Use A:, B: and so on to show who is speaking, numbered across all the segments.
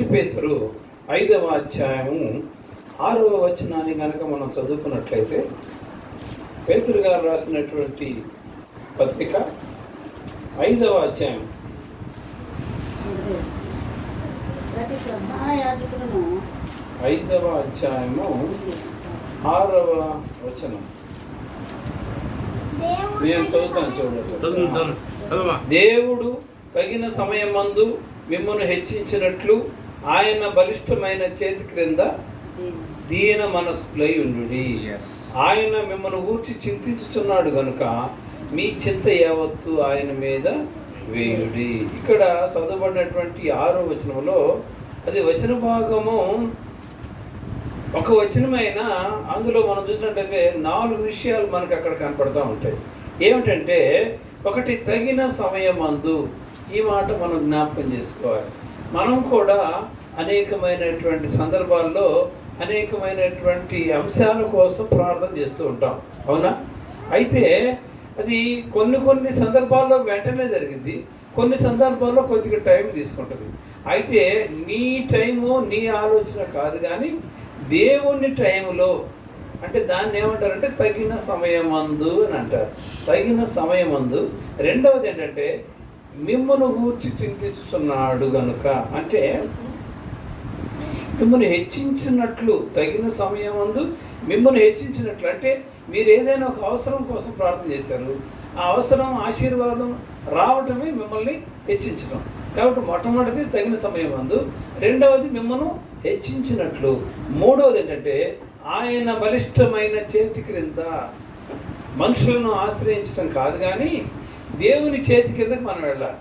A: మొదటి పేతురు ఐదవ అధ్యాయము ఆరవ వచనాన్ని కనుక మనం చదువుకున్నట్లయితే పేతురు గారు రాసినటువంటి పత్రిక ఐదవ అధ్యాయం. ఐదవ అధ్యాయము ఆరవ వచనం. నేను చదువుతాను చూడండి దేవుడు తగిన సమయమందు మిమ్మల్ని హెచ్చించినట్లు ఆయన బలిష్టమైన చేతి క్రింద దీన మనస్కులై ఉండు ఆయన మిమ్మల్ని ఊర్చి చింతించుచున్నాడు గనుక మీ చింత యావత్తు ఆయన మీద వేయుడి. ఇక్కడ చదవబడినటువంటి ఆరో వచనంలో అది వచన భాగము. ఒక వచనమైన అందులో మనం చూసినట్టయితే నాలుగు విషయాలు మనకు అక్కడ కనపడుతూ ఉంటాయి. ఏమిటంటే ఒకటి తగిన సమయమందు ఈ మాట మనం జ్ఞాపకం చేసుకోవాలి. మనం కూడా అనేకమైనటువంటి సందర్భాల్లో అనేకమైనటువంటి అంశాల కోసం ప్రార్థన చేస్తూ ఉంటాం. అవునా? అయితే అది కొన్ని కొన్ని సందర్భాల్లో వెంటనే జరిగింది. కొన్ని సందర్భాల్లో కొద్దిగా టైం తీసుకుంటుంది. అయితే నీ టైము నీ ఆలోచన కాదు కానీ దేవుని టైంలో అంటే దాన్ని ఏమంటారంటే తగిన సమయమందు అని అంటారు. తగిన సమయమందు. రెండవది ఏంటంటే మిమ్మల్ని గూర్చి చింతిస్తున్నాడు గనుక అంటే మిమ్మల్ని హెచ్చించినట్లు తగిన సమయం అందు మిమ్మల్ని హెచ్చించినట్లు అంటే మీరు ఏదైనా ఒక అవసరం కోసం ప్రార్థన చేశారు ఆ అవసరం ఆశీర్వాదం రావటమే మిమ్మల్ని హెచ్చించడం కాబట్టి మొట్టమొదటిది తగిన సమయం అందు రెండవది మిమ్మల్ని హెచ్చించినట్లు. మూడవది ఏంటంటే ఆయన బలిష్టమైన చేతి క్రింద మనుషులను ఆశ్రయించడం కాదు కానీ దేవుని చేతి కిందకి మనం వెళ్ళాలి.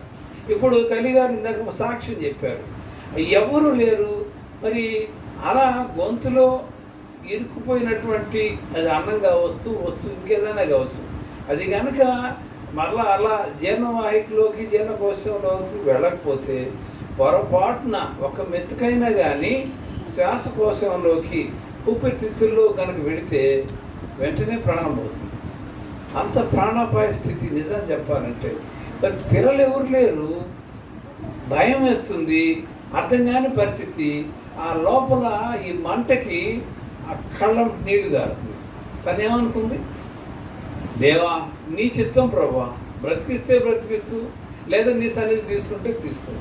A: ఇప్పుడు తల్లిగారు ఇందాక సాక్ష్యం చెప్పారు. ఎవరు లేరు? మరి అలా గొంతులో ఇరుక్కుపోయినటువంటి అది అన్నం కావచ్చు వస్తూ ఇంకేదైనా కావచ్చు. అది కనుక మళ్ళా అలా జీర్ణవాహికలోకి జీర్ణకోశంలోకి వెళ్ళకపోతే పొరపాటున ఒక మెతుకైనా కానీ శ్వాసకోశంలోకి ఊపిరితిత్తుల్లో కనుక వెళితే వెంటనే ప్రాణం పోతుంది. అంత ప్రాణాపాయ స్థితి నిజం చెప్పాలంటే. మరి పిల్లలు ఎవరు లేరు? భయం వేస్తుంది అర్థం కాని పరిస్థితి. ఆ లోపల ఈ మంటకి ఆ కళ్ళం నీళ్ళు దారుతుంది తను ఏమనుకుంది? దేవా నీ చిత్తం ప్రభా బ్రతికిస్తే బ్రతికిస్తూ లేదా నీ సన్నిధి తీసుకుంటే తీసుకో.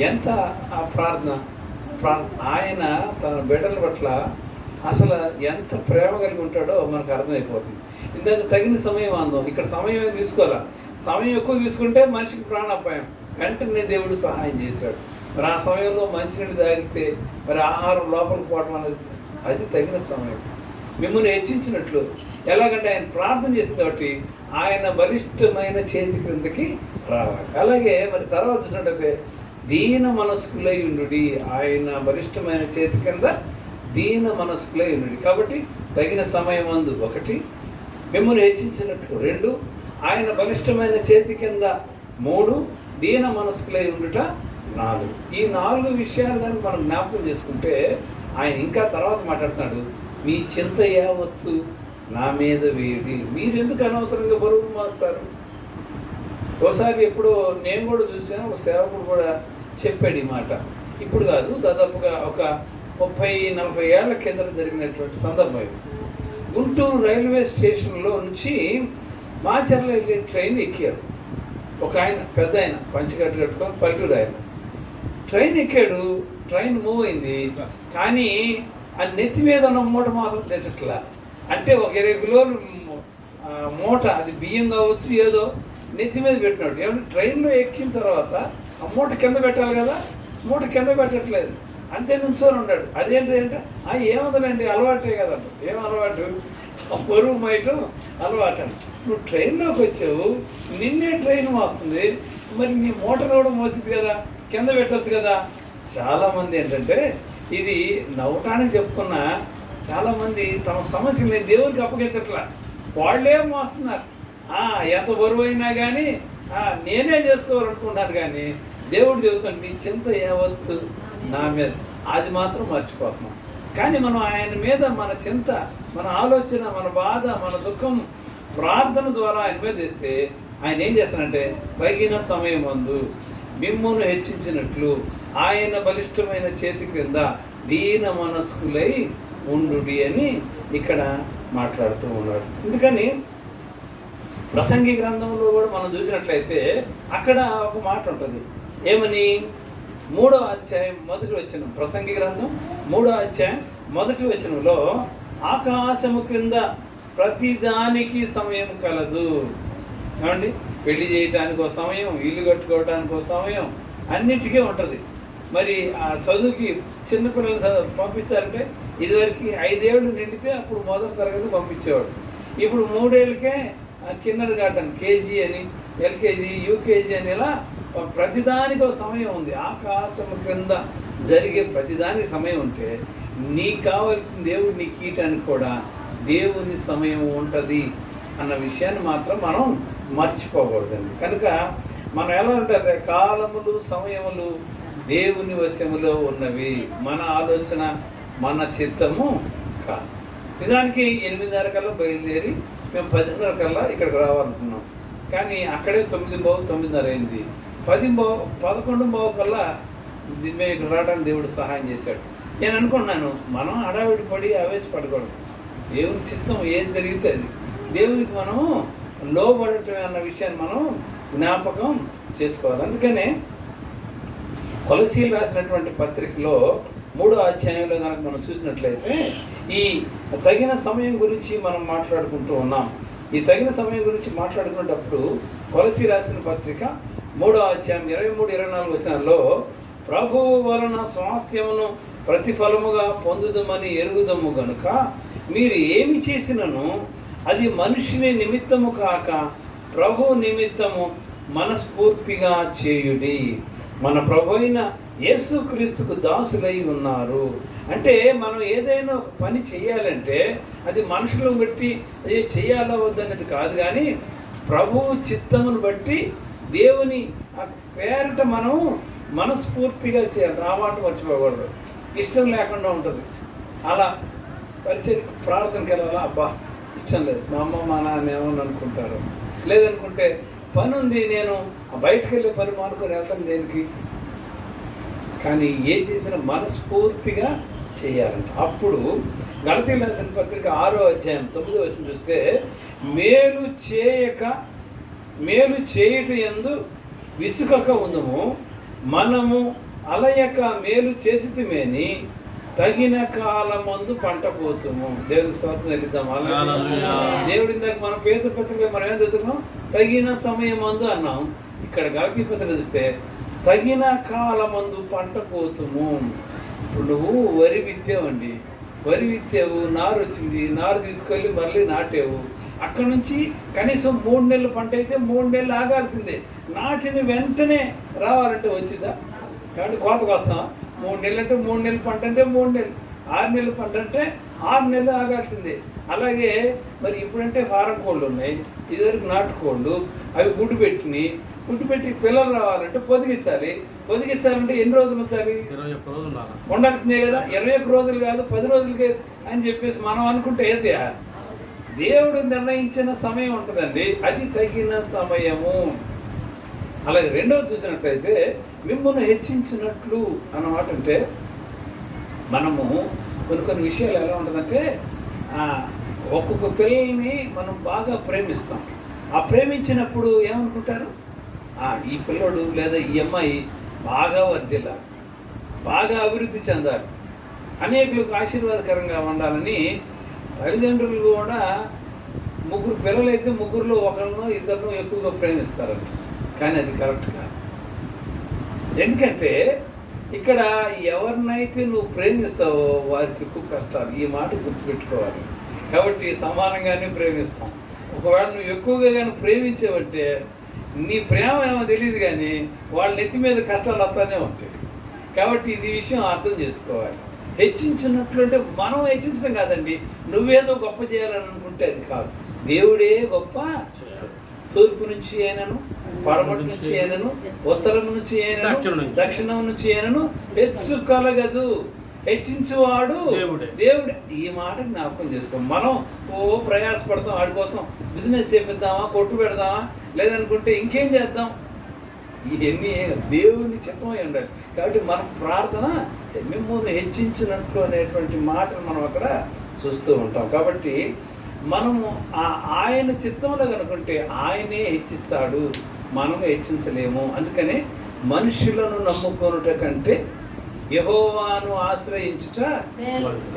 A: ఎంత ఆ ప్రార్థన? ఆయన తన బిడ్డల పట్ల అసలు ఎంత ప్రేమ కలిగి ఉంటాడో మనకు అర్థమైపోతుంది. ఇందాక తగిన సమయం అందం ఇక్కడ సమయం ఏం తీసుకోవాలా సమయం ఎక్కువ తీసుకుంటే మనిషికి ప్రాణాపాయం. వెంటనే దేవుడు సహాయం చేశాడు. మరి ఆ సమయంలో మంచినీళ్ళు తాగితే మరి ఆహారం లోపలికి పోవటం అనేది అది తగిన సమయం. మిమ్మల్ని హెచ్చించినట్లు. ఎలాగంటే ఆయన ప్రార్థన చేసిన కాబట్టి ఆయన బలిష్టమైన చేతి క్రిందకి రావాలి. అలాగే మరి తర్వాత చూసినట్టయితే దీన మనస్కులై ఉండు ఆయన బలిష్టమైన చేతి కింద దీన మనస్కులై ఉండు కాబట్టి తగిన సమయం అందు. ఒకటి మిమ్మల్ని హెచ్చించినట్లు రెండు ఆయన బలిష్టమైన చేతి కింద మూడు దీన మనస్కులై ఉండుట నాలుగు. ఈ నాలుగు విషయాలు మనం జ్ఞాపకం చేసుకుంటే ఆయన ఇంకా తర్వాత మాట్లాడుతున్నాడు మీ చింత యావత్తు నా మీద వేడి మీరు ఎందుకు అనవసరంగా బరువు మాస్తారు ఒకసారి ఎప్పుడో నేను కూడా చూసాను ఒక సేవకుడు కూడా చెప్పాడు ఈ మాట. ఇప్పుడు కాదు దాదాపుగా ఒక ముప్పై నలభై ఏళ్ళ కింద జరిగినటువంటి సందర్భం ఇది. గుంటూరు రైల్వే స్టేషన్లో నుంచి మాచర్ల వెళ్ళే ట్రైన్ ఎక్కారు. ఒక ఆయన పెద్ద ఆయన పంచగట్టు కట్టుకొని పల్లెటూరు ఆయన ట్రైన్ ఎక్కాడు ట్రైన్ మూవ్ అయింది కానీ ఆ నెత్తి మీద ఉన్న మూట మాత్రం తెచ్చట్లా. అంటే ఒక ఇరవై కిలోలు మూట అది బియ్యం కావచ్చు ఏదో నెత్తి మీద పెట్టినాడు. ఏమంటే ట్రైన్లో ఎక్కిన తర్వాత ఆ మూట కింద పెట్టాలి కదా మూట కింద పెట్టట్లేదు. అంతే నుంచొని ఉన్నాడు. అదేంటి అంటే ఆ అలవాటే కదా ఏం అలవాటు? ఆ పరువు మైటం అలవాటు. నువ్వు ట్రైన్లోకి వచ్చావు నిన్నే ట్రైన్ వస్తుంది మరి నీ మోటార్ కూడా మోసింది కదా కింద పెట్టవచ్చు కదా. చాలామంది ఏంటంటే ఇది నవ్వటానికి చెప్పుకున్న చాలామంది తమ సమస్యల్ని దేవుడికి అప్పగించట్లా. వాళ్ళే మోస్తున్నారు. ఎంత బరువు అయినా కానీ నేనే చేసుకోవాలనుకుంటున్నాను కానీ దేవుడు చెబుతాను నీ చింత యావత్తు నా మీద. అది మాత్రం మర్చిపోతున్నాం కానీ మనం ఆయన మీద మన చింత మన ఆలోచన మన బాధ మన దుఃఖం ప్రార్థన ద్వారా ఆయన మీద ఇస్తే ఆయన ఏం చేస్తానంటే తగిన సమయం అందు మిమ్మును హెచ్చించినట్లు ఆయన బలిష్టమైన చేతి క్రింద దీన మనస్కులై ఉండుడి అని ఇక్కడ మాట్లాడుతూ ఉన్నాడు. ఎందుకని? ప్రసంగి గ్రంథంలో కూడా మనం చూసినట్లయితే అక్కడ ఒక మాట ఉంటుంది. ఏమని? మూడో అధ్యాయం మొదటి వచ్చిన ప్రసంగి గ్రంథం మూడో అధ్యాయం మొదటి వచనంలో ఆకాశము క్రింద ప్రతిదానికి సమయం కలదు. ఏమండి? పెళ్ళి చేయటానికి ఒక సమయం ఇల్లు కట్టుకోవడానికి ఒక సమయం అన్నిటికీ ఉంటుంది. మరి ఆ చదువుకి చిన్నపిల్లలు చదువు పంపించాలంటే ఇదివరకు ఐదేళ్ళు నిండితే అప్పుడు మొదటి తరగతి పంపించేవాడు. ఇప్పుడు మూడేళ్ళకే కిన్నర్ గార్డెన్ కేజీ అని ఎల్కేజీ యూకేజీ అని ఇలా ప్రతిదానికి ఒక సమయం ఉంది. ఆకాశం క్రింద జరిగే ప్రతిదానికి సమయం ఉంటే నీకు కావాల్సిన దేవుడు నీ కీటానికి కూడా దేవుని సమయం ఉంటుంది అన్న విషయాన్ని మాత్రం మనం మర్చిపోకూడదండి. కనుక మనం ఎలా ఉంటారు కాలములు సమయములు దేవుని వశములో ఉన్నవి. మన ఆలోచన మన చిత్తము కాదు. నిజానికి ఎనిమిదిన్నర కల్లా బయలుదేరి మేము పదిన్నర కల్లా ఇక్కడికి రావాలనుకున్నాం. కానీ అక్కడే తొమ్మిది బాగు తొమ్మిదిన్నర అయింది. పది మో పదకొండు బావు కల్లా మేము ఇక్కడ రావడానికి దేవుడు సహాయం చేశాడు. నేను అనుకున్నాను మనం హడావిడి పడి ఆవేశపడకూడదు. దేవుని చిత్తం ఏది జరిగితే అది. దేవునికి మనం లోబడటం అన్న విషయాన్ని మనం జ్ఞాపకం చేసుకోవాలి. అందుకనే కొలసీలు రాసినటువంటి పత్రికలో మూడో అధ్యాయంలో కనుక మనం చూసినట్లయితే ఈ తగిన సమయం గురించి మనం మాట్లాడుకుంటూ ఉన్నాం. ఈ తగిన సమయం గురించి మాట్లాడుకునేటప్పుడు కొలసి రాసిన పత్రిక మూడో అధ్యాయం ఇరవై మూడు ఇరవై నాలుగు వచనాల్లో ప్రభువు వలన స్వాస్థ్యమును ప్రతిఫలముగా పొందుదమని ఎరుగుదము గనుక మీరు ఏమి చేసినను? అది మనుషుని నిమిత్తము కాక ప్రభు నిమిత్తము మనస్ఫూర్తిగా చేయుడి. మన ప్రభు అయిన యేసుక్రీస్తుకు దాసులై ఉన్నారు. అంటే మనం ఏదైనా ఒక పని చేయాలంటే అది మనుషులను బట్టి అది చేయాలా వద్దనేది కాదు. కానీ ప్రభువు చిత్తమును బట్టి దేవుని ఆ పేరిట మనం మనస్ఫూర్తిగా చేయాలి. ఆ మర్చిపోకూడదు. ఇష్టం లేకుండా ఉంటుంది. అలా పరిచయం ప్రార్థనకి వెళ్ళాలా? అబ్బా ఇష్టం లేదు. మా అమ్మ మా నాన్న ఏమని అనుకుంటారు? లేదనుకుంటే పని ఉంది నేను బయటకు వెళ్ళే పని మానుకొని వెళ్తాను దేనికి? కానీ ఏ చేసినా మనస్ఫూర్తిగా చేయాలంట. అప్పుడు గణతీ రాసిన పత్రిక ఆరో అధ్యాయం తొమ్మిదో వచ్చిన చూస్తే మేలు చేయక మేలు చేయుట ఎందు విసుకక ఉందము మనము అలయక మేలు చేసితమేని తగిన కాలమందు పంట పోతుము. దేవుడికి వెళ్తాం
B: హల్లెలూయా.
A: దేవుడి ఇందాక మన పేద పత్రిక మనం ఏం చదువుకున్నాం తగిన సమయమందు అన్నాం. ఇక్కడ గలతీ పత్రిక చూస్తే తగిన కాలమందు పంట పోతుము. ఇప్పుడు నువ్వు వరి విత్తావండి. వరి విత్తావు నారు వచ్చింది నారు తీసుకెళ్ళి మళ్ళీ నాటావు. అక్కడ నుంచి కనీసం మూడు నెలల పంట అయితే మూడు నెలలు ఆగాల్సిందే. నాటిన వెంటనే రావాలంటే వచ్చిందా? కాబట్టి కోతకు వస్తాం మూడు నెలలు అంటే మూడు నెలల పంట అంటే మూడు నెలలు. ఆరు నెలల పంట అంటే ఆరు నెలలు ఆగాల్సిందే. అలాగే మరి ఇప్పుడంటే ఫారం కోళ్ళు ఉన్నాయి. ఇదివరకు నాటుకోళ్ళు. అవి గుడ్డు పెట్టినాయి గుడ్డు పెట్టి పిల్లలు రావాలంటే పొదిగించాలి. పొదిగించాలంటే ఎన్ని రోజులు ఉంచాలి?
B: ఉండాలి.
A: ఉండాల్సిందే కదా. ఇరవై ఒక్క రోజులు కాదు పది రోజులకే అని చెప్పేసి మనం అనుకుంటే ఏది దేవుడు నిర్ణయించిన సమయం ఉంటుందండి. అది తగిన సమయము. అలాగే రెండవది చూసినట్లయితే మిమ్మల్ని హెచ్చించినట్లు అన్నమాట అంటే మనము కొన్ని కొన్ని విషయాలు ఎలా ఉంటుందంటే ఒక్కొక్క పిల్లల్ని మనం బాగా ప్రేమిస్తాం. ఆ ప్రేమించినప్పుడు ఏమనుకుంటారు? ఈ పిల్లోడు లేదా ఈ అమ్మాయి బాగా వర్దిల్లాలి బాగా అభివృద్ధి చెందాలి అనేకులకు ఆశీర్వాదకరంగా ఉండాలని తల్లిదండ్రులు కూడా ముగ్గురు పిల్లలైతే ముగ్గురులో ఒకరినో ఇద్దరినో ఎక్కువగా ప్రేమిస్తారు కానీ అది కరెక్ట్ కాదు. ఎందుకంటే ఇక్కడ ఎవరినైతే నువ్వు ప్రేమిస్తావో వారికి ఎక్కువ కష్టాలు. ఈ మాట గుర్తుపెట్టుకోవాలి. కాబట్టి సమానంగానే ప్రేమిస్తాం. ఒకవేళ నువ్వు ఎక్కువగా కానీ ప్రేమించావంటే నీ ప్రేమ ఏమో తెలియదు కానీ వాళ్ళ నెత్తి మీద కష్టాలు వస్తానే ఉంటాయి. కాబట్టి ఇది విషయం అర్థం చేసుకోవాలి. హెచ్చించినట్లు అంటే మనం హెచ్చించడం కాదండి. నువ్వేదో గొప్ప చేయాలని అనుకుంటే అది కాదు. దేవుడే గొప్ప తూర్పు నుంచి అయినను పడమటి నుంచి అయినను ఉత్తరం నుంచి అయినను
B: దక్షిణం నుంచి.
A: అయినను హెచ్చు కలగదు. హెచ్చించువాడు
B: దేవుడే.
A: దేవుడే. ఈ మాట జ్ఞాపకం చేసుకో. మనం ఓ ప్రయాసపడతాం వాడి కోసం బిజినెస్ చేపిద్దామా కొట్టు పెడదామా లేదనుకుంటే ఇంకేం చేద్దాం? ఇవన్నీ దేవుని చిత్తమై ఉండాలి. కాబట్టి మనం ప్రార్థన మిమ్మల్ని హెచ్చించినట్లు అనేటువంటి మాటలు మనం అక్కడ చూస్తూ ఉంటాం. కాబట్టి మనము ఆ ఆయన చిత్తంలో కనుకుంటే ఆయనే హెచ్చిస్తాడు మనము హెచ్చించలేము. అందుకని మనుషులను నమ్ముకొనుట కంటే యహోవాను ఆశ్రయించుట.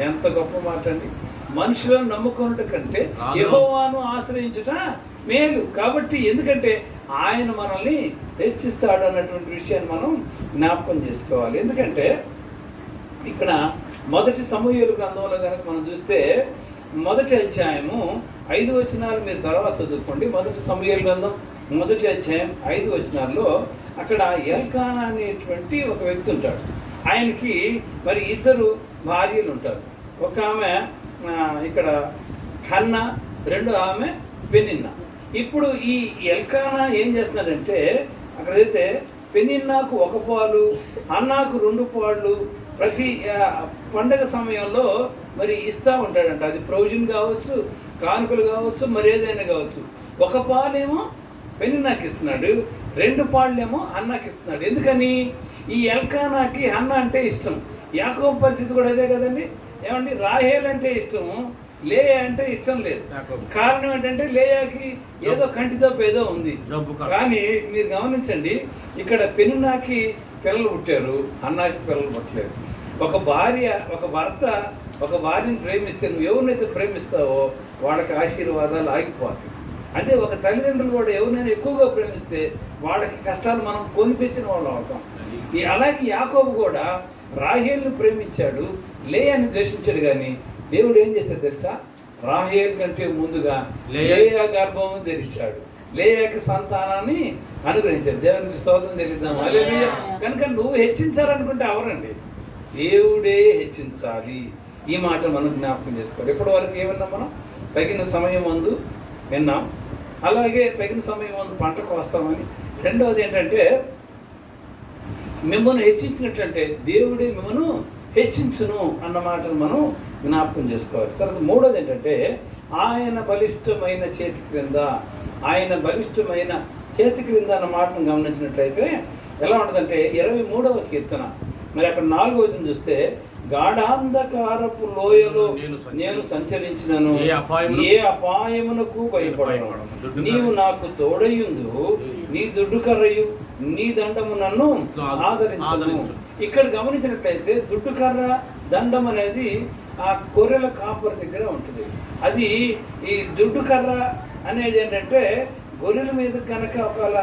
A: ఎంత గొప్ప మాట అండి. మనుషులను నమ్ముకున్నట కంటే. యెహోవాను ఆశ్రయించుట మేలు. కాబట్టి ఎందుకంటే ఆయన మనల్ని హెచ్చిస్తాడు అన్నటువంటి విషయాన్ని మనం జ్ఞాపకం చేసుకోవాలి. ఎందుకంటే ఇక్కడ మొదటి సమూహలు గ్రంథంలో కనుక మనం చూస్తే మొదటి అధ్యాయము ఐదు వచనాలు మీరు తర్వాత చదువుకోండి. మొదటి సమూహలు గ్రంథం మొదటి అధ్యాయం ఐదు వచనాల్లో అక్కడ ఎల్కానా అనేటువంటి ఒక వ్యక్తి ఉంటాడు. ఆయనకి మరి ఇద్దరు భార్యలు ఉంటారు. ఒక ఆమె ఇక్కడ హన్న రెండు ఆమె పెనిన్న. ఇప్పుడు ఈ ఎల్కానా ఏం చేస్తున్నాడంటే అక్కడైతే పెనిన్నాకు ఒక పాలు అన్నాకు రెండు పాళ్ళు ప్రతి పండగ సమయంలో మరి ఇస్తూ ఉంటాడంట. అది ప్రొవిజన్ కావచ్చు కానుకలు కావచ్చు మరి ఏదైనా కావచ్చు. ఒక పాలేమో పెనిన్నాకి ఇస్తున్నాడు రెండు పాళ్ళేమో అన్నాకి ఇస్తున్నాడు. ఎందుకని? ఈ ఎల్కానాకి అన్న అంటే ఇష్టం. యాకో పరిస్థితి కూడా అదే కదండి? ఏమండి? రాహేల్ అంటే ఇష్టము. లేయా అంటే ఇష్టం లేదు. కారణం ఏంటంటే లేయాకి ఏదో కంటి జబ్బు ఏదో ఉంది. కానీ మీరు గమనించండి ఇక్కడ పెనునాకి పిల్లలు పుట్టారు అన్నాకి పిల్లలు పుట్టలేదు. ఒక భార్య ఒక భర్త ఒక భార్యని ప్రేమిస్తే నువ్వు ఎవరినైతే ప్రేమిస్తావో వాళ్ళకి ఆశీర్వాదాలు ఆగిపోతాయి. అదే ఒక తల్లిదండ్రులు కూడా ఎవరినైనా ఎక్కువగా ప్రేమిస్తే వాళ్ళకి కష్టాలు మనం కొని తెచ్చిన వాళ్ళం అవుతాం. ఈ అలాగే యాకోబు కూడా రాహేల్ని ప్రేమించాడు లేయాని ద్వేషించాడు కానీ దేవుడు ఏం చేశాడు తెలుసా? రాహేల్ కంటే ముందుగా
B: లేయా-
A: గర్భము ధరించాడు. లేయాకి సంతానాన్ని అనుగ్రహించాడు. దేవునికి స్తోత్రం తెలిద్దాం. కనుక నువ్వు హెచ్చించాలనుకుంటే అవరండి దేవుడే హెచ్చించాలి. ఈ మాట మనం జ్ఞాపకం చేసుకోవాలి. ఇప్పటి వరకు ఏమన్నాం మనం? తగిన సమయం ముందు విన్నాం. అలాగే తగిన సమయం ముందు పంటకు వస్తామని. రెండవది ఏంటంటే మిమ్మల్ని హెచ్చించినట్లంటే దేవుడే మిమ్మల్ని హెచ్చించును అన్న మాటను మనం జ్ఞాపకం చేసుకోవాలి. తర్వాత మూడోది ఏంటంటే ఆయన బలిష్టమైన చేతి క్రింద ఆయన బలిష్టమైన చేతి క్రింద అన్న మాటను గమనించినట్లయితే ఎలా ఉంటుందంటే ఇరవై మూడవ కీర్తన. మరి అక్కడ నాలుగో వచనం చూస్తే గాఢాంధకారపు లోయలో
B: నేను సంచరి-
A: నేను సంచరించినను.
B: ఏ అపాయమును-
A: ఏ అపాయమునకు భయపడను. నీవు నాకు తోడయుందు నీ దుడ్డు కర్రయు నీ దండము నన్ను ఆదరించు
B: ఆదరించు.
A: ఇక్కడ గమనించినట్లయితే దుడ్డుకర్ర దండం అనేది ఆ గొర్రెల కాపర దగ్గర ఉంటుంది. అది ఈ దుడ్డుకర్ర అనేది ఏంటంటే గొర్రెల మీద కనుక ఒకవేళ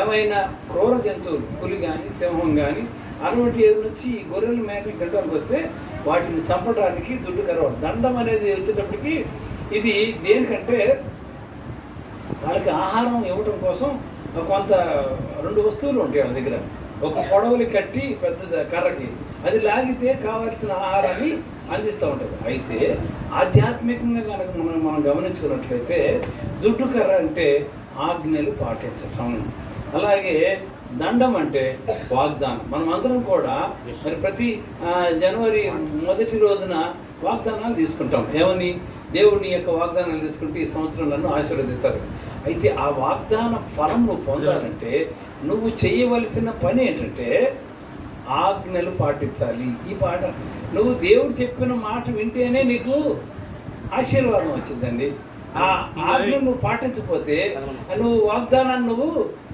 A: ఏమైనా క్రూర జంతువులు పులి కానీ సింహం కానీ అటువంటి ఏది నుంచి ఈ గొర్రెల మేకలు గడ్డలకు వస్తే వాటిని చంపడానికి దుడ్డు కర్ర దండం అనేది వచ్చేటప్పటికి ఇది దేనికంటే వాళ్ళకి ఆహారం ఇవ్వటం కోసం కొంత రెండు వస్తువులు ఉంటాయి వాళ్ళ దగ్గర. ఒక పొడవులు కట్టి పెద్ద కర్రకి. అది లాగితే కావాల్సిన ఆహారాన్ని అందిస్తూ ఉంటుంది. అయితే ఆధ్యాత్మికంగా కనుక మనం మనం గమనించుకున్నట్లయితే దుడ్డు కర్ర అంటే ఆజ్ఞలు పాటించటం. అలాగే దండం అంటే వాగ్దానం. మనం అందరం కూడా మరి ప్రతి జనవరి మొదటి రోజున వాగ్దానాలు తీసుకుంటాం. ఏమని? దేవుని యొక్క వాగ్దానాలు తీసుకుంటే ఈ సంవత్సరం నన్ను ఆశీర్వదిస్తారు. అయితే ఆ వాగ్దాన ఫలం నువ్వు పొందాలంటే నువ్వు చేయవలసిన పని ఏంటంటే ఆజ్ఞలు పాటించాలి. ఈ పాట నువ్వు దేవుడు చెప్పిన మాట వింటేనే నీకు ఆశీర్వాదం వచ్చిందండి. ఆ ఆజ్ఞ నువ్వు పాటించకపోతే నువ్వు వాగ్దానాన్ని నువ్వు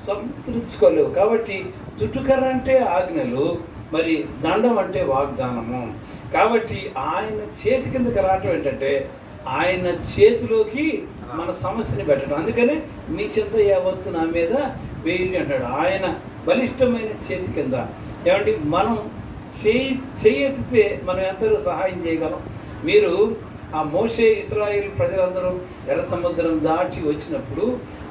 A: సంతరించుకోలేవు కాబట్టి చుట్టుకర్ర అంటే ఆజ్ఞలు మరి దండం అంటే వాగ్దానము. కాబట్టి ఆయన చేతి కిందకి రావటం ఏంటంటే ఆయన చేతిలోకి మన సమస్యని పెట్టడం. అందుకనే మీ చింత యావత్తు నా మీద వేయండి అంటాడు. ఆయన బలిష్టమైన చేతి కింద. ఏమంటే మనం చేయి చేయెత్తితే మనం ఎంతగా సహాయం చేయగలం? మీరు ఆ మోసే ఇస్రాయిల్ ప్రజలందరూ ఎర్ర సముద్రం దాటి వచ్చినప్పుడు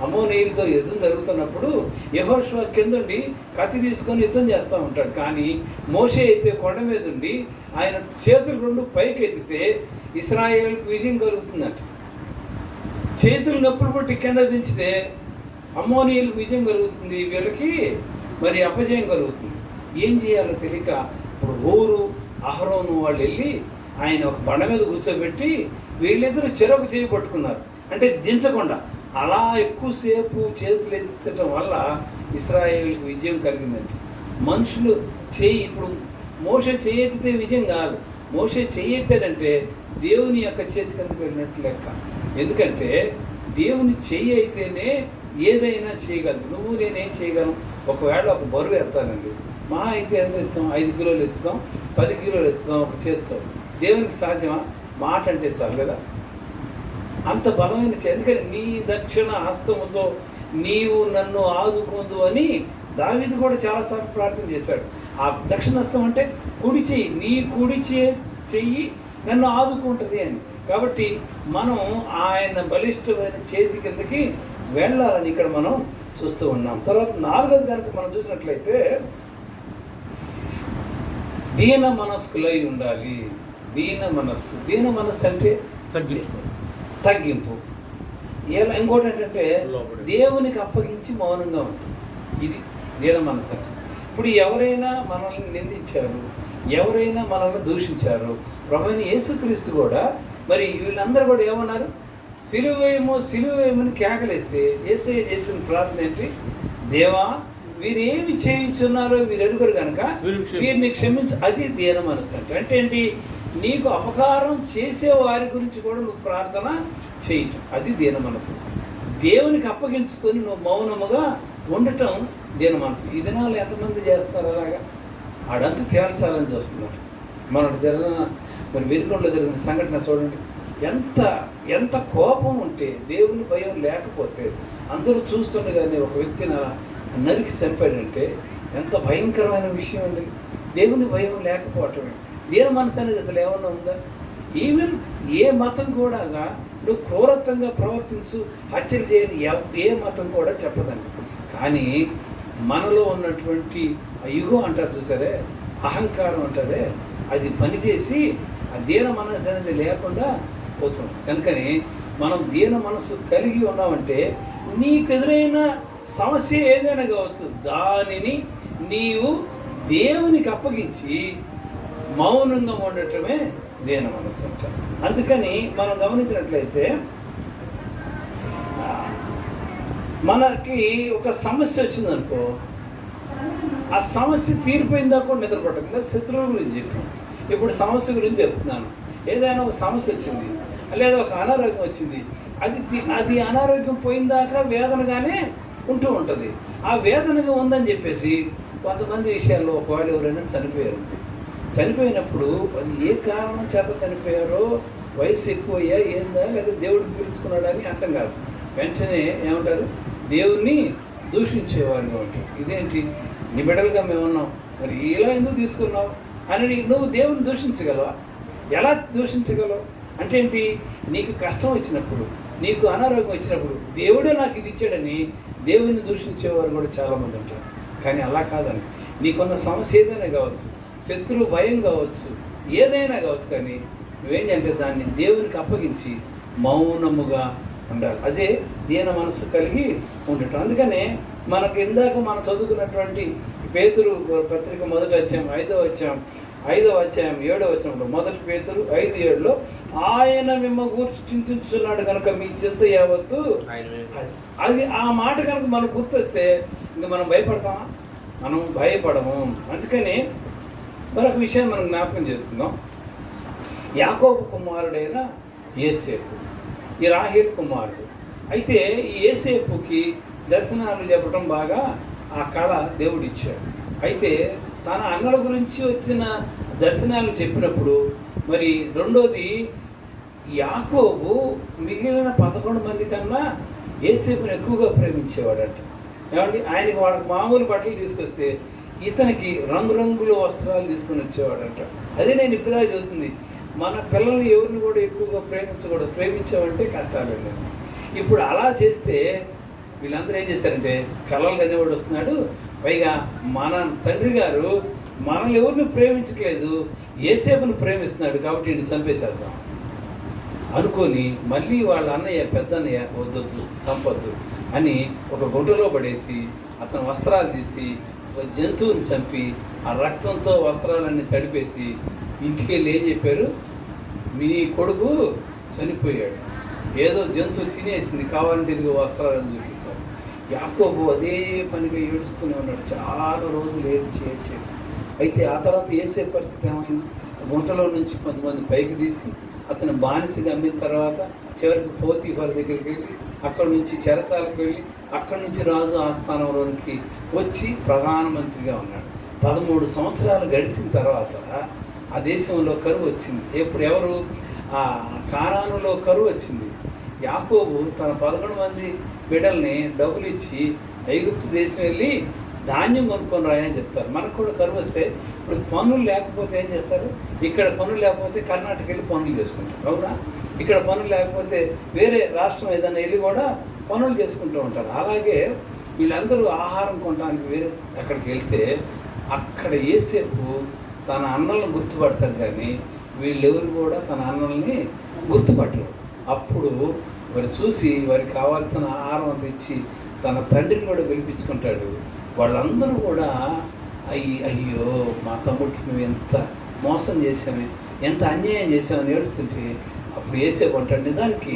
A: అమోనేయులతో యుద్ధం జరుగుతున్నప్పుడు యహోష్వ కిందండి కత్తి తీసుకొని యుద్ధం చేస్తూ ఉంటాడు. కానీ మోసే అయితే కొండ మీద ఉండి ఆయన చేతులు రెండు పైకి ఎత్తితే ఇస్రాయేల్కి విజయం కలుగుతుందంట. చేతులు నొప్పులు పట్టి కింద దించితే అమ్మోనీయులు విజయం కలుగుతుంది వీళ్ళకి మరి అపజయం కలుగుతుంది. ఏం చేయాలో తెలియక ఇప్పుడు ఊరు అహరోను వాళ్ళు వెళ్ళి ఆయన ఒక బండ మీద కూర్చోబెట్టి వీళ్ళిద్దరూ చెరకు చేయి పట్టుకున్నారు. అంటే దించకుండా. అలా ఎక్కువసేపు చేతులు ఎత్తడం వల్ల ఇస్రాయేల్కి విజయం కలిగిందంటే. మనుషులు చేయి ఇప్పుడు మోస చేయెత్తితే విజయం కాదు. మోస చేయెత్తాడంటే దేవుని యొక్క చేతి కిందకు వెళ్ళినట్టు లెక్క. ఎందుకంటే దేవుని చెయ్యి అయితేనే ఏదైనా చేయగలదు నువ్వు నేనేం చేయగలను? ఒకవేళ ఒక బరువు ఎత్తానండి. మా అయితే ఎంత ఎత్తాం ఐదు కిలోలు ఎత్తుతాం పది కిలోలు ఎత్తుతాం ఒక చేత్తాం. దేవునికి సాధ్యమా? మాట అంటే చాలు కదా. అంత బలమైన ఎందుకని నీ దక్షిణ హస్తముతో నీవు నన్ను ఆదుకుందు అని దావిది కూడా చాలాసార్లు ప్రార్థన చేశాడు. ఆ దక్షిణ హస్తం అంటే కుడి చెయ్యి. నీ కుడి చే చెయ్యి నన్ను ఆదుకుంటుంది అని. కాబట్టి మనం ఆయన బలిష్టమైన చేతి కిందకి వెళ్ళాలని ఇక్కడ మనం చూస్తూ ఉన్నాం. తర్వాత నాలుగోది కనుక మనం చూసినట్లయితే దీన మనస్కులై ఉండాలి. దీన మనస్సు. దీన మనస్సు అంటే
B: తగ్గించుకో.
A: తగ్గింపు. ఎలా ఇంకోటి ఏంటంటే. దేవునికి అప్పగించి మౌనంగా ఉంటుంది ఇది దీన మనసు అంటే. ఇప్పుడు ఎవరైనా మనల్ని నిందించారు ఎవరైనా మనల్ని దూషించారు ప్రభుని యేసుక్రీస్తు కూడా మరి వీళ్ళందరూ కూడా ఏమన్నారు? సిలువేమో సిలువేమని కేకలేస్తే ఏసయ్య చేసిన ప్రార్థన ఏంటి? దేవా వీరేమి చేయించున్నారో మీరు ఎరుగురు కనుక
B: వీరిని క్షమించు.
A: అది దీన మనసు అంటే. అంటే ఏంటి? నీకు అపకారం చేసే వారి గురించి కూడా నువ్వు ప్రార్థన చేయటం అది దీన మనసు. దేవునికి అప్పగించుకొని నువ్వు మౌనముగా ఉండటం దీన మనసు. ఈ దినాలు ఎంతమంది చేస్తారు అలాగా? ఆడంతా తేల్చాలని చూస్తున్నారు. మనకు జరిగిన మరి వెనుకొండలో జరిగిన సంఘటన చూడండి. ఎంత ఎంత కోపం ఉంటే దేవుని భయం లేకపోతే అందరూ చూస్తుండగానే ఒక వ్యక్తిని నరికి చంపాడంటే ఎంత భయంకరమైన విషయం అండి. దేవుని భయం లేకపోవటమే దీని మనసు అనేది అసలు ఏమన్నా ఉందా? ఈవెన్ ఏ మతం కూడా నువ్వు క్రూరత్వంగా ప్రవర్తించు హత్యలు చేయని ఏ మతం కూడా చెప్పదండి. కానీ మనలో ఉన్నటువంటి యుగం అంటారు చూసారే అహంకారం అంటారే అది పనిచేసి ఆ దీన మనసు అనేది లేకుండా పోతున్నాం. కనుకని మనం దీన మనసు కలిగి ఉన్నామంటే నీకు ఎదురైన సమస్య ఏదైనా కావచ్చు దానిని నీవు దేవునికి అప్పగించి మౌనంగా ఉండటమే దీన మనసు అంట. అందుకని మనం గమనించినట్లయితే మనకి ఒక సమస్య వచ్చిందనుకో ఆ సమస్య తీరిపోయిందా కూడా నిద్రపడటం ఇందాక శత్రువుల గురించి చెప్పాను. ఇప్పుడు సమస్య గురించి చెప్తున్నాను. ఏదైనా ఒక సమస్య వచ్చింది. లేదా ఒక అనారోగ్యం వచ్చింది. అది అది అనారోగ్యం పోయిందాకా వేదనగానే ఉంటూ ఉంటుంది. ఆ వేదనగా ఉందని చెప్పేసి కొంతమంది విషయాల్లో ఒకవేళ ఎవరైనా చనిపోయారు. చనిపోయినప్పుడు అది ఏ కారణం చేత చనిపోయారో వయసు ఎక్కువయ్యా ఏందా లేదా దేవుడికి పిలుచుకున్నాడా అని అర్థం కాదు. వెంటనే ఏమంటారు? దేవుణ్ణి దూషించేవారుగా ఉంటారు ఇదేంటి? నిబిడలుగా మేమున్నాం. మేము ఉన్నాం మరి ఇలా ఎందుకు తీసుకున్నావు? అని నువ్వు దేవుని దూషించగలవా? ఎలా దూషించగలవు? అంటే ఏంటి నీకు కష్టం వచ్చినప్పుడు నీకు అనారోగ్యం వచ్చినప్పుడు దేవుడే నాకు ఇది ఇచ్చాడని దేవుని దూషించేవారు కూడా చాలామంది ఉంటారు. కానీ అలా కాదని నీకున్న సమస్య ఏదైనా కావచ్చు శత్రువు భయం కావచ్చు ఏదైనా కావచ్చు కానీ నువ్వేం చేయాలంటే దాన్ని దేవునికి అప్పగించి మౌనముగా ఉండాలి. అదే దీన మనసు కలిగి ఉండటం. అందుకనే మనకు ఇందాక మనం చదువుకున్నటువంటి పేతురు పత్రిక మొదటి వచ్చాం ఐదో వచ్చాం ఐదవ అధ్యాయం ఏడవ అధ్యాయంలో మొదటి పేతురు ఐదు ఏడులో ఆయన మిమ్మ గూర్చి చింతించున్నాడు కనుక మీ చింత యావత్తు. అది- ఆ మాట కనుక మనకు గుర్తొస్తే ఇంకా మనం భయపడతామా? మనం భయపడము. అందుకని మరొక విషయం మనం జ్ఞాపకం చేసుకుందాం. యాకోబు కుమారుడైన ఏసేపు ఈ రాహేల్ కుమారుడు. అయితే ఈ ఏసేపుకి దర్శనాలు చెప్పడం బాగా ఆ కళ దేవుడు ఇచ్చాడు అయితే తన అన్నల గురించి వచ్చిన దర్శనాలు చెప్పినప్పుడు మరి రెండోది యాకోబు మిగిలిన పదకొండు మంది కన్నా ఏసేపుని ఎక్కువగా ప్రేమించేవాడట. ఏమండి? ఆయనకి వాళ్ళకి మామూలు బట్టలు తీసుకొస్తే ఇతనికి రంగురంగుల వస్త్రాలు తీసుకొని వచ్చేవాడట. అదే నేను ఇప్పుడు చదువుతుంది. మన పిల్లల్ని ఎవరిని కూడా ఎక్కువగా ప్రేమించకూడదు. ప్రేమించామంటే కష్టాలండి ఇప్పుడు అలా చేస్తే వీళ్ళందరూ ఏం చేశారంటే కలలు కనేవాడు వస్తున్నాడు పైగా మన తండ్రి గారు మనల్ని ఎవరిని ప్రేమించట్లేదు ఏసేపును ప్రేమిస్తున్నాడు కాబట్టి ఈయన చంపేసేద్దాం. అనుకొని మళ్ళీ వాళ్ళ అన్నయ్య పెద్ద అన్నయ్య వద్దొద్దు సంపద్దు అని ఒక గుంటలో పడేసి అతని వస్త్రాలు తీసి ఒక జంతువుని చంపి ఆ రక్తంతో వస్త్రాలన్నీ తడిపేసి ఇంటికి వెళ్ళి ఏం చెప్పారు? మీ కొడుకు చనిపోయాడు. ఏదో జంతువు తినేసింది కావాలంటే ఇదిగో వస్త్రాలను చెప్పి యాకోబు అదే పనిగా ఏడుస్తూనే ఉన్నాడు. చాలా రోజులు ఏడ్చి ఏడ్చి. అయితే ఆ తర్వాత వేసే పరిస్థితి ఏమైంది? గుంటలో నుంచి కొంతమంది పైకి తీసి అతను బానిసగా అమ్మిన తర్వాత చివరికి పోతీఫర్ దగ్గరికి వెళ్ళి అక్కడి నుంచి చెరసాలకు వెళ్ళి అక్కడి నుంచి రాజు ఆస్థానంలోనికి వచ్చి ప్రధానమంత్రిగా ఉన్నాడు. పదమూడు సంవత్సరాలు గడిచిన తర్వాత ఆ దేశంలో కరువు వచ్చింది. ఎప్పుడు ఎవరు? ఆ కారానులో కరువు వచ్చింది. యాకోబు తన పదకొండు మంది బిడ్డల్ని డబ్బులు ఇచ్చి ఐగుప్తు దేశం వెళ్ళి ధాన్యం కొనుక్కొని రాయని చెప్తారు. మనకు కూడా కరువు వస్తే ఇప్పుడు పనులు లేకపోతే ఏం చేస్తారు? ఇక్కడ పనులు లేకపోతే కర్ణాటక వెళ్ళి పనులు చేసుకుంటారు. అవునా? ఇక్కడ పనులు లేకపోతే వేరే రాష్ట్రం ఏదైనా వెళ్ళి కూడా పనులు చేసుకుంటూ ఉంటారు. అలాగే వీళ్ళందరూ ఆహారం కొనడానికి వేరే అక్కడికి వెళ్తే అక్కడ ఏసేపు తన అన్నలను గుర్తుపడతారు కానీ వీళ్ళెవరు కూడా తన అన్నల్ని గుర్తుపట్టరు. అప్పుడు వారు చూసి వారికి కావాల్సిన ఆహారం తెచ్చి తన తండ్రిని కూడా పిలిపించుకుంటాడు. వాళ్ళందరూ కూడా అయ్యి అయ్యో మా తమ్ముడికి మేము ఎంత మోసం చేసామే ఎంత అన్యాయం చేశామని ఏడుస్తుంటే అప్పుడు వేసే కొంటాడు నిజానికి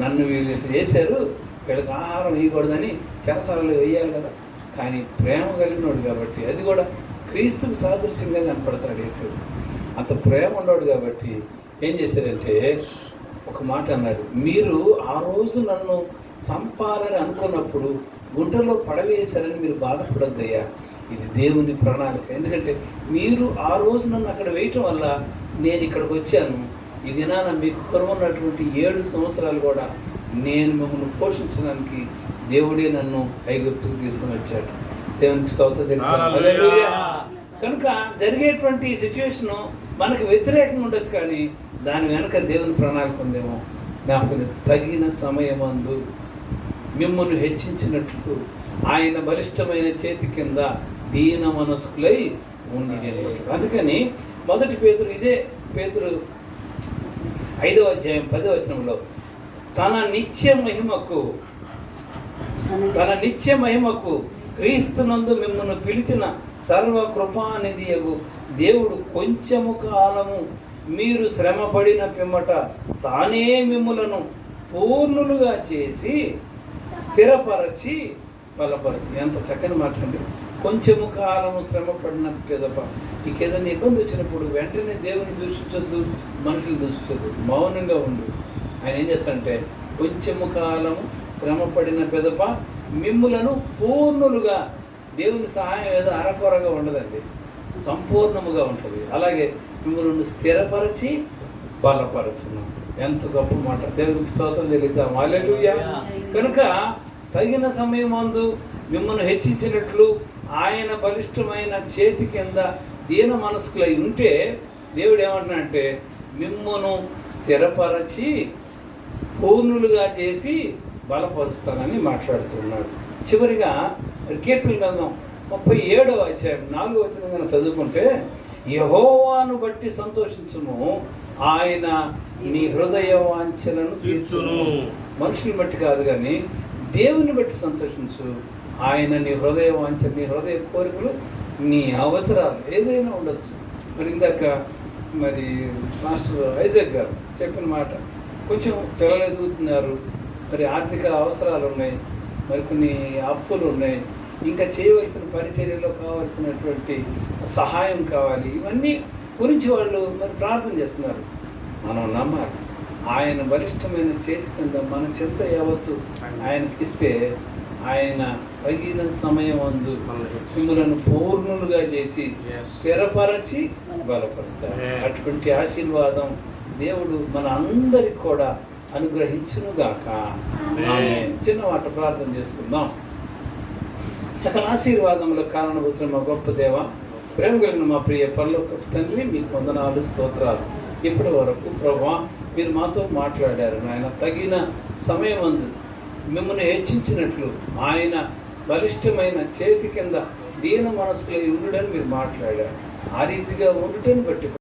A: నన్ను వీళ్ళు ఇట్లా చేశారు వీళ్ళకి ఆహారం వేయకూడదని చెరసాలలో వేయాలి కదా. కానీ ప్రేమ కలిగినోడు కాబట్టి అది కూడా క్రీస్తుకు సాదృశ్యంగా కనపడతాడు వేసేది అంత ప్రేమ ఉన్నోడు కాబట్టి ఏం చేశారంటే ఒక మాట అన్నాడు మీరు ఆ రోజు నన్ను చంపాలని అనుకున్నప్పుడు గుంటలో పడవేశారని మీరు బాధపడద్దయ్యా. ఇది దేవుని ప్రణాళిక. ఎందుకంటే మీరు ఆ రోజు నన్ను అక్కడ వేయటం వల్ల నేను ఇక్కడికి వచ్చాను. ఈ దినాన మీకు కరువున్నటువంటి ఏడు సంవత్సరాలు కూడా నేను మిమ్మల్ని పోషించడానికి దేవుడే నన్ను ఐగుప్తుకు తీసుకుని వచ్చాడు. దేవునికి స్తోత్రం. కనుక జరిగేటువంటి సిచ్యువేషన్ మనకు వ్యతిరేకంగా ఉండొచ్చు కానీ దాని వెనక దేవుని ప్రణాళిక ఉందేమో? నాకు తగిన సమయమందు మిమ్మల్ని హెచ్చించినట్లు ఆయన బలిష్టమైన చేతి కింద దీన మనస్కులై ఉండి అందుకని మొదటి పేతురు ఇదే పేతురు ఐదో అధ్యాయం పదో వచనంలో తన నిత్య మహిమకు తన నిత్య మహిమకు క్రీస్తునందు మిమ్మల్ని పిలిచిన సర్వ కృపానిధియగు దేవుడు కొంచెము కాలము మీరు శ్రమపడిన పిమ్మట తానే మిమ్ములను పూర్ణులుగా చేసి స్థిరపరచి బలపరచి ఎంత చక్కని మాట్లాడి కొంచెము కాలము శ్రమపడిన పెదప నీకు ఏదైనా ఇబ్బంది వచ్చినప్పుడు వెంటనే దేవుని దూషించొద్దు మనుషులు దూషించొద్దు. మౌనంగా ఉండు. ఆయన ఏం చేస్తారంటే కొంచెము కాలము శ్రమపడిన పెదప మిమ్ములను పూర్ణులుగా దేవుని సహాయం ఏదో అరకొరగా ఉండదండి. సంపూర్ణముగా ఉంటుంది. అలాగే మిమ్మల్ని స్థిరపరచి బలపరచును ఎంత గొప్ప మాట. దేవునికి స్తోత్రం తెలిద్దాం కనుక తగిన సమయం మందు మిమ్మల్ని హెచ్చించినట్లు ఆయన బలిష్టమైన చేతి కింద దీన మనస్కులై ఉంటే దేవుడు ఏమంటున్నాడంటే మిమ్మను స్థిరపరచి పూర్ణులుగా చేసి బలపరుస్తానని మాట్లాడుతున్నాడు. చివరిగా కీర్తన గ్రంథం ముప్పై ఏడవ అధ్యాయం నాలుగో వచ్చిన చదువుకుంటే యహోవాను బట్టి సంతోషించుము ఆయన నీ హృదయ వాంఛలను తీర్చును. మనుషుని బట్టి కాదు కానీ దేవుని బట్టి సంతోషించు. ఆయన నీ హృదయ వాంఛ నీ హృదయ కోరికలు నీ అవసరాలు ఏదైనా ఉండొచ్చు. మరి ఇందాక మరి మాస్టర్ ఐజక్ గారు చెప్పిన మాట కొంచెం పిల్లలు ఎదుగుతున్నారు. మరి ఆర్థిక అవసరాలు ఉన్నాయి. మరి కొన్ని అప్పులు ఉన్నాయి. ఇంకా చేయవలసిన పరిచర్యలో కావాల్సినటువంటి సహాయం కావాలి. ఇవన్నీ గురించి వాళ్ళు మరి ప్రార్థన చేస్తున్నారు. మనం నమ్మాలి. ఆయన బలిష్టమైన చేతి కింద మన చింత యావత్తు ఆయనకి ఇస్తే ఆయన తగిన సమయం అందు మిమ్మలను పూర్ణులుగా చేసి. స్థిరపరచి బలపరుస్తారు. అటువంటి ఆశీర్వాదం దేవుడు మన అందరికి కూడా అనుగ్రహించును గాక ఆమేన్. చిన్న మాట ప్రార్థన చేసుకుందాం. సకల ఆశీర్వాదములకు కారణభూతులు మా గొప్ప దేవ ప్రేమ కలిగిన మా ప్రియ పనులకు తండ్రి మీకు వందనాలు స్తోత్రాలు. ఇప్పటి వరకు ప్రభా మీరు మాతో మాట్లాడారు ఆయన తగిన సమయం అందు మిమ్మల్ని హెచ్చించినట్లు ఆయన బలిష్టమైన చేతి కింద దీన మనసులో ఉండుడని మీరు మాట్లాడారు. ఆ రీతిగా ఉండటం బట్టి